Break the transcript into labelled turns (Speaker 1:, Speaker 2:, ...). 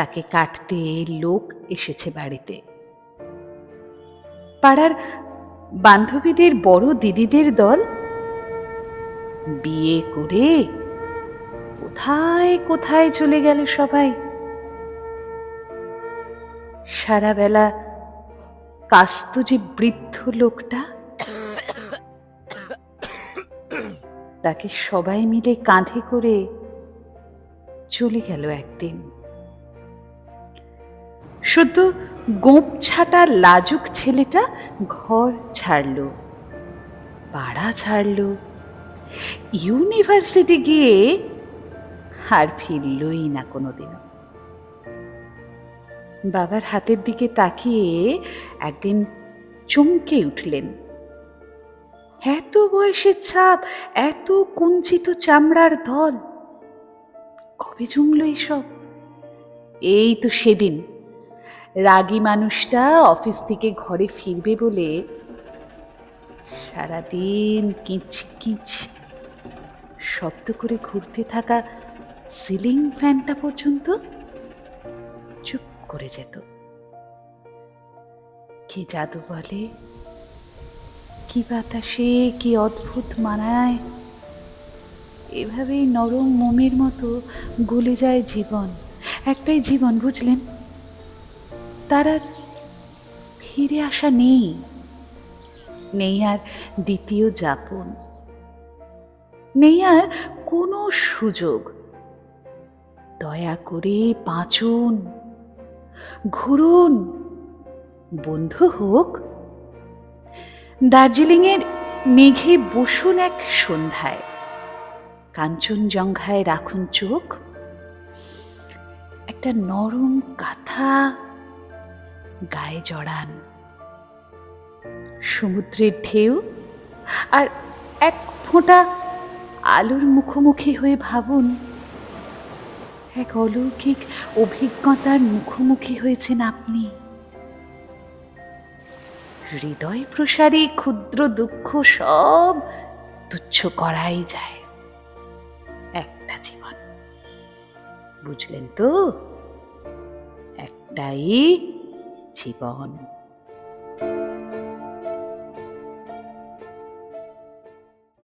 Speaker 1: তাকে কাটতে লোক এসেছে বাড়িতে। পাড়ার বান্ধবীদের বড় দিদিদের দল? বিয়ে করে কোথায় কোথায় চলে গেল সবাই? সারা বেলা কাস্ত যে বৃদ্ধ লোকটা? তাকে সবাই মিলে কাঁধে করে চলে গেল একদিন। শুদ্ধ গোপ ছাটা লাজুক ছেলেটা ঘর ছাড়ল, পাড়া ছাড়ল, ইউনিভার্সিটি গিয়ে আর ফিরলই না কোনোদিনও বাবার হাতের দিকে তাকিয়ে একদিন চমকে উঠলেন। এত বয়সের ছাপ, এত কুঞ্চিত চামড়ার দল, কবে জমল এসব? এই তো সেদিন। রাগী মানুষটা অফিস থেকে ঘরে ফিরবে বলে সারাদিন কিচ কিচ শব্দ করে ঘুরতে থাকা সিলিং ফ্যানটা পর্যন্ত চুপ করে যেত। কি জাদু বলে? কি বাতাসে, কি অদ্ভুত মানায়? এভাবেই নরম মোমের মতো গলে যায় জীবন। একটাই জীবন, বুঝলেন? তার আর ফিরে আসা নেই। নেই আর দ্বিতীয় যাপন। নেই আর কোনো সুযোগ। দয়া করে বাঁচুন, ঘুরুন, বন্ধু হোক। দার্জিলিংয়ের মেঘে বসুন এক সন্ধ্যায়। কাঞ্চনজঙ্ঘায় রাখুন চোখ। একটা নরম কাঁথা গায়ে জড়ান। সমুদ্রের ঢেউ আর এক ফোঁটা আলোর মুখোমুখি হয়ে ভাবুন, এক অলৌকিক অভিজ্ঞতার মুখোমুখি হয়েছেন আপনি। হৃদয় প্রসারী, ক্ষুদ্র দুঃখ সব তুচ্ছ করাই যায় একটা জীবন। বুঝলেন তো? একটাই জীবন।